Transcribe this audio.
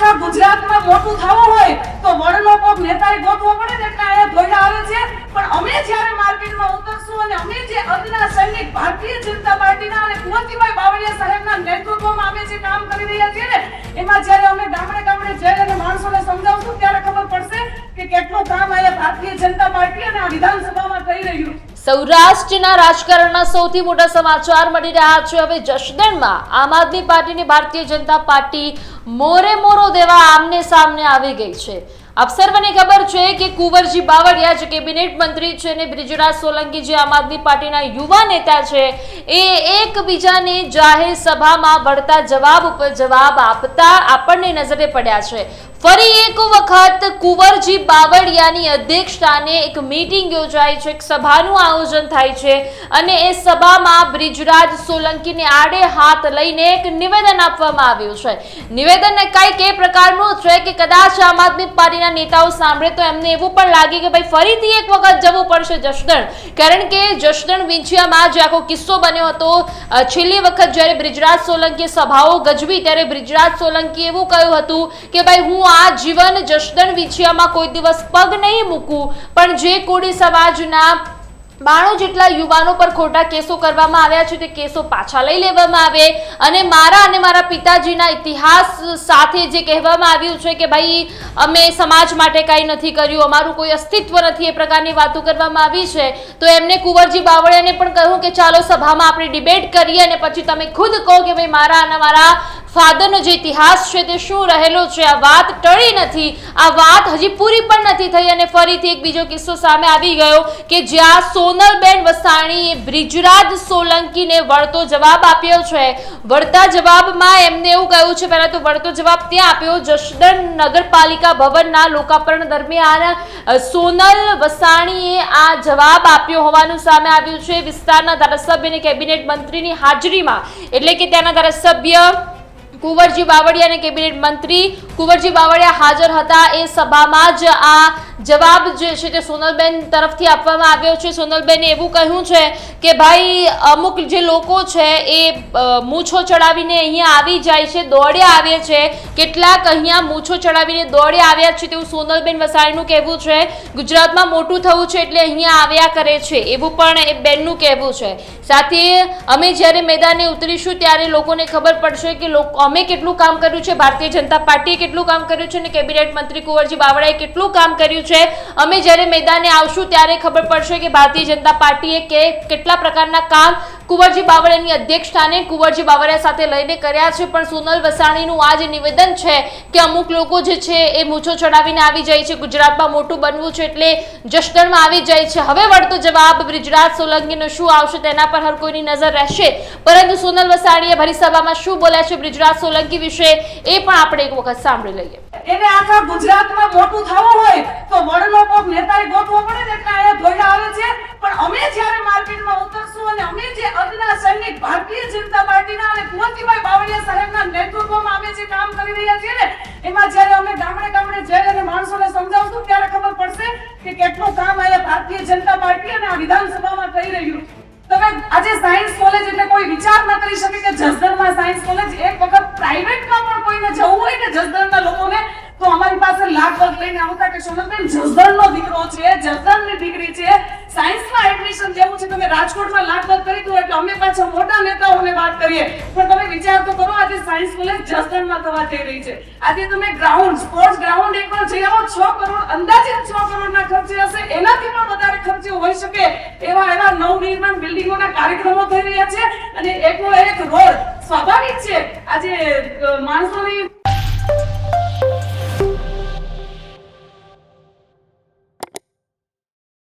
આખા ગુજરાતમાં મોટું થવું હોય તો વડનો કોક નેતાએ ગોતવો પડે ને એટલે અહીંયા ધોઈડા આવે છે. પણ અમે જ્યારે માર્કેટમાં ઉતરશું અને અમે જે અદના સૈનિક ભારતીય જનતા પાર્ટીના અને કુંવરજીભાઈ બાવળિયા સાહેબના નેતૃત્વમાં અમે જે કામ કરી રહ્યા છીએ ને, એમાં જ્યારે અમે ગામડે ગામડે જઈ અને માણસોને સમજાવશું, ત્યારે ખબર પડશે કે કેટલું કામ અહીંયા ભારતીય જનતા પાર્ટી અને આ વિધાનસભામાં થઈ રહ્યું છે. સૌરાષ્ટ્રના રાજકારણના સૌથી મોટા સમાચાર મળી રહ્યા છે. હવે જસદણમાં આમ આદમી પાર્ટીની ભારતીય જનતા પાર્ટી મોરે મોરો દેવા આમને સામને આવી ગઈ છે. આપ સર્વને ખબર છે કે કુંવરજી બાવળિયા જે કેબિનેટ મંત્રી છે અને બ્રિજરાજ સોલંકી જે આમ આદમી પાર્ટીના યુવા નેતા છે, એ એકબીજાને જાહેર સભામાં વળતા જવાબ ઉપર જવાબ આપતા આપણને નજરે પડ્યા છે. ફરી એક વખત કુંવરજી બાવળિયાની અધ્યક્ષતાને એક મીટિંગ યોજાય છે, એક સભાનું આયોજન થાય છે અને એ સભામાં બ્રિજરાજ સોલંકીને આડે હાથ લઈને એક નિવેદન આપવામાં આવ્યું છે. નિવેદન કંઈક એ પ્રકારનું છે કે કદાચ આમ આદમી પાર્ટીના નેતાઓ સાંભળે તો એમને એવું પણ લાગે કે ભાઈ ફરીથી એક વખત જવું પડશે જસદણ કારણ કે જસદણ વિંછિયામાં જે આખો કિસ્સો બન્યો હતો. છેલ્લી વખત જ્યારે બ્રિજરાજ સોલંકીએ સભાઓ ગજવી ત્યારે બ્રિજરાજ સોલંકી એવું કહ્યું હતું કે ભાઈ હું આ જીવન જસદણ વિછિયામાં કોઈ દિવસ પગ નહીં મૂકું. પણ જે કોળી સમાજના બાણું જેટલા યુવાનો પર ખોટા કેસો કરવામાં આવ્યા છે, તે કેસો પાછા લઈ લેવામાં આવે. અને મારા અને મારા પિતાજીના ઇતિહાસ સાથે જે કહેવામાં આવ્યું છે કે ભાઈ, અમે સમાજ માટે કાંઈ નથી કર્યું, અમારું કોઈ અસ્તિત્વ નથી એ પ્રકારની વાતો કરવામાં આવી છે. તો એમને કુંવરજી બાવળિયાને પણ કહ્યું કે ચાલો સભામાં આપણે ડિબેટ કરીએ અને પછી તમે ખુદ કહો કે ભાઈ મારા અને મારા ફાધરનો જે ઇતિહાસ છે તે શું રહેલો છે? આ વાત ટળી નથી. આ વાત હજી પૂરી પણ નથી થઈ અને ફરીથી એક બીજો કિસ્સો સામે આવી ગયો કે જ્યાં સોનલબેન વસાણીએ બ્રિજરાજ સોલંકીને વળતો જવાબ આપ્યો છે. વળતા જવાબમાં એમને એવું કહ્યું છે, પહેલાં તો વળતો જવાબ ત્યાં આપ્યો જસદણ નગરપાલિકા ભવનના લોકાર્પણ દરમિયાન સોનલ વસાણીએ આ જવાબ આપ્યો હોવાનું સામે આવ્યું છે. વિસ્તારના ધારાસભ્ય અને કેબિનેટ મંત્રીની હાજરીમાં. એટલે કે ત્યાંના ધારાસભ્ય કુંવરજી બાવળિયા અને કેબિનેટ મંત્રી કુંવરજી બાવળિયા હાજર હતા એ સભામાં જ આ જવાબ જે છે તે સોનલબેન તરફથી આપવામાં આવ્યો છે. સોનલબેને એવું કહ્યું છે કે ભાઈ, અમુક જે લોકો છે એ મૂછો ચડાવીને અહીંયા આવી જાય છે, દોડ્યા આવે છે. કેટલાક અહીંયા મૂછો ચડાવીને દોડ્યા આવ્યા છે તેવું સોનલબેન વસાણીનું કહેવું છે. ગુજરાતમાં મોટું થવું છે એટલે અહીંયા આવ્યા કરે છે, એવું પણ એ બેનનું કહેવું છે. સાથે અમે જ્યારે મેદાને ઉતરીશું ત્યારે લોકોને ખબર પડશે કે અમે કેટલું કામ કર્યું છે, ભારતીય જનતા પાર્ટીએ કેટલું કામ કર્યું છે અને કેબિનેટ મંત્રી કુંવરજી બાવળાએ કેટલું કામ કર્યું છે. અમે જ્યારે મેદાને આવશું ત્યારે ખબર પડશે કે ભારતીય જનતા પાર્ટીએ કે કેટલા પ્રકારના કામ કુંવરજી બાવળિયાની અધ્યક્ષતાને કુંવરજી બાવળિયા સાથે લઈને કર્યા છે. પણ સોનલ વસાણીનું આ જે નિવેદન છે કે અમુક લોકો જે છે એ મૂછો ચડાવીને આવી જાય છે. ગુજરાતમાં મોટું બનવું છે એટલે જસદણમાં આવી જાય છે. હવે વળતો જવાબ બ્રિજરાજ સોલંકીનો શું આવશે તેના પર હર કોઈની નજર રહેશે. પરંતુ સોનલ વસાણીએ ભરી સભામાં શું બોલ્યા છે બ્રિજરાજ સોલંકી વિશે એ પણ આપણે એક વખત સાંભળી લઈએ. એને આખા ગુજરાતમાં મોટું થવું હોય તો વડલો કોક નેતાએ ગોતવો પડે ને એટલે અહીંયા દોડ્યા આવે છે. પણ અમે જ્યારે માર્કેટમાં ઉતરશું અને અમે જે અદના સૈનિક ભારતીય જનતા પાર્ટીના અને કુંવરજીભાઈ બાવળિયા સાહેબના નેતૃત્વમાં અમે જે કામ કરી રહ્યા છીએ ને, એમાં જ્યારે અમે ગામડે ગામડે જઈ અને માણસોને સમજાવશું, ત્યારે ખબર પડશે કે કેટલું કામ અહીંયા ભારતીય જનતા પાર્ટી અને આ વિધાનસભામાં થઈ રહ્યું તમે આજે સાયન્સ કોલેજ એટલે કોઈ વિચાર ન કરી શકે કે જસદણમાં સાયન્સ કોલેજ એક વખત પ્રાઇવેટમાં પણ કોઈને જવું હોય ને જસદણના લોકોને તો અમારી પાસે લાખ વર્ગ લઈને આવતા કે જસદણનો દીકરો છે, જસદણની દીકરી છે. સાયન્સમાં એડમિશન લેવું છે, તમે રાજકોટમાં લાખ વર્ગ કરી દો એટલે અમે પાછા મોટા નેતાઓને વાત કરીએ. પણ તમે વિચાર તો કરો, આજે સાયન્સ કોલેજ જસદણમાં થવા જઈ રહી છે. આજે તમે ગ્રાઉન્ડ સ્પોર્ટ્સ ગ્રાઉન્ડ એકવાર જઈ આવો, છ કરોડ અંદાજિત છ કરોડના ખર્ચે હશે. એનાથી પણ વધારે ખર્ચે હોઈ શકે એવા એવા નવનિર્માણ બિલ્ડિંગોના કાર્યક્રમો થઈ રહ્યા છે. અને એકનો એક રોડ સ્વાભાવિક છે. આજે માણસોની